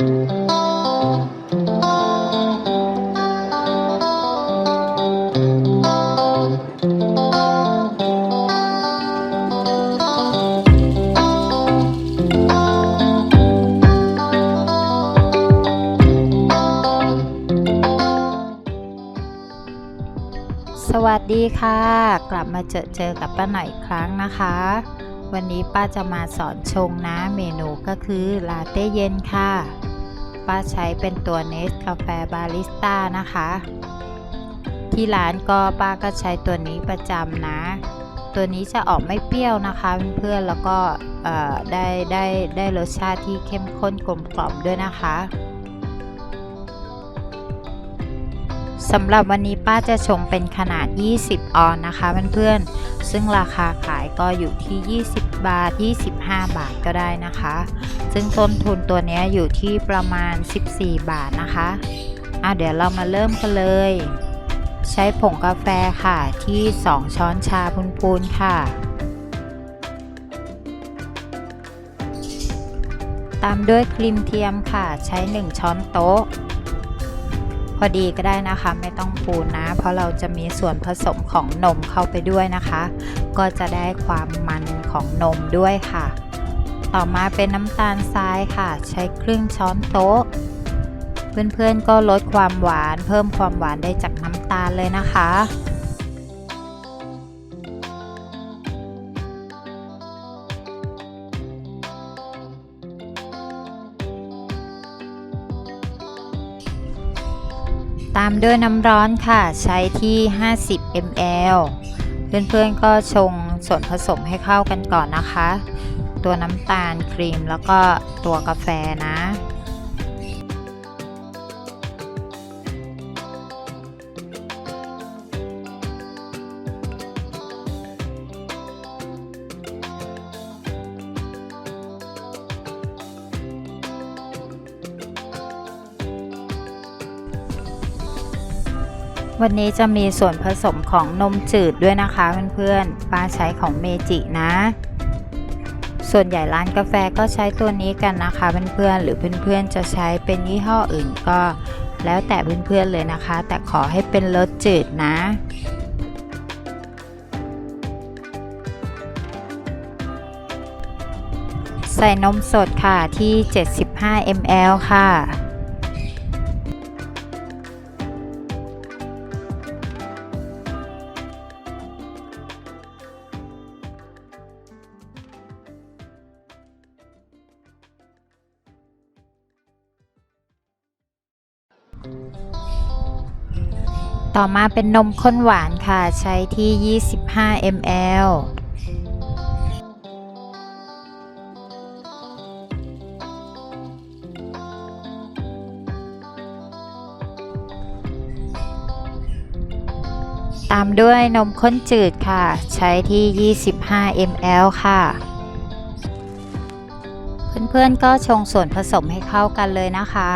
สวัสดีค่ะ กลับมาเจอเจอกับป้าหน่อยครั้งนะคะ วันนี้ป้าจะมาสอนชงนะเมนูก็คือลาเต้เย็นค่ะ ป้าใช้เป็นตัวเนสกาแฟบาริสต้านะคะ ที่ร้านก็ป้าก็ใช้ตัวนี้ประจำนะ ตัวนี้จะออกไม่เปรี้ยวนะคะเพื่อนๆแล้วก็ได้ได้ได้รสชาติที่เข้มข้นกลมกล่อมด้วยนะคะ สำหรับวันนี้ป้าจะชงเป็นขนาด 20 ออนนะคะเพื่อนๆ ซึ่งราคาขายก็อยู่ที่ 20 บาท 25 บาทก็ได้นะคะ ซึ่งต้นทุนตัวนี้อยู่ที่ประมาณ 14 บาทนะคะอะเดี๋ยวเรามาเริ่มกันเลย ใช้ผงกาแฟค่ะที่ 2 ช้อนชาพูนๆค่ะ ตามด้วยครีมเทียมค่ะ ใช้ 1 ช้อนโต๊ะ พอดีก็ได้นะคะ ไม่ต้องปูนนะ เพราะเราจะมีส่วนผสมของนมเข้าไปด้วยนะคะ ก็จะได้ความมันของนมด้วยค่ะ ต่อมาเป็นน้ำตาลทรายค่ะ ใช้ครึ่งช้อนโต๊ะ เพื่อนๆก็ลดความหวาน เพิ่มความหวานได้จากน้ำตาลเลยนะคะ ตามด้วยน้ำร้อนค่ะใช้ที่ 50 ml เพื่อนๆก็ชงส่วนผสมให้เข้ากันก่อนนะคะ ตัวน้ำตาลครีมแล้วก็ตัวกาแฟนะ วันนี้จะมีส่วนผสมของนมจืดด้วยนะคะเพื่อนๆ ป้าใช้ของเมจินะ ส่วนใหญ่ร้านกาแฟก็ใช้ตัวนี้กันนะคะเพื่อนๆ หรือเพื่อนๆ จะใช้เป็นยี่ห้ออื่นก็ แล้วแต่เพื่อนๆ เลยนะคะ แต่ขอให้เป็นรสจืดนะใส่นมสดค่ะที่ 75 ml ค่ะ ต่อมาเป็นนมข้นหวานค่ะ ใช้ที่ 25 ml ตามด้วยนมข้นจืดค่ะ ใช้ที่ 25 ml ค่ะ เพื่อนๆก็ชงส่วนผสมให้เข้ากันเลยนะคะ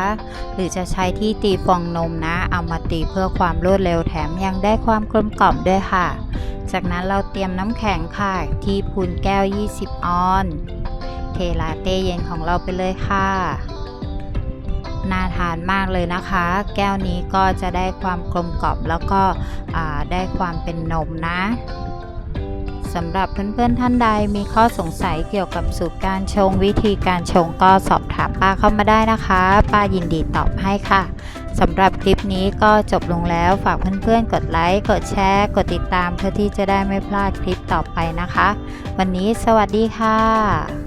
หรือจะใช้ที่ตีฟองนมนะ เอามาตีเพื่อความรวดเร็วแถมยังได้ความกลมกล่อมด้วยค่ะ จากนั้นเราเตรียมน้ำแข็งค่ะ ที่พูนแก้ว 20 ออน เทลาเต้เย็นของเราไปเลยค่ะน่าทานมากเลยนะคะ แก้วนี้ก็จะได้ความกลมกล่อมแล้วก็ได้ความเป็นนมนะ สำหรับเพื่อนๆท่านใดมีข้อสงสัยเกี่ยวกับสูตรการชงวิธีการชงก็สอบถามป้าเข้ามาได้นะคะ ป้ายินดีตอบให้ค่ะสำหรับคลิปนี้ก็จบลงแล้วฝากเพื่อนๆ กดไลค์ กดแชร์ กดติดตามเพื่อที่จะได้ไม่พลาดคลิปต่อไปนะคะ วันนี้สวัสดีค่ะ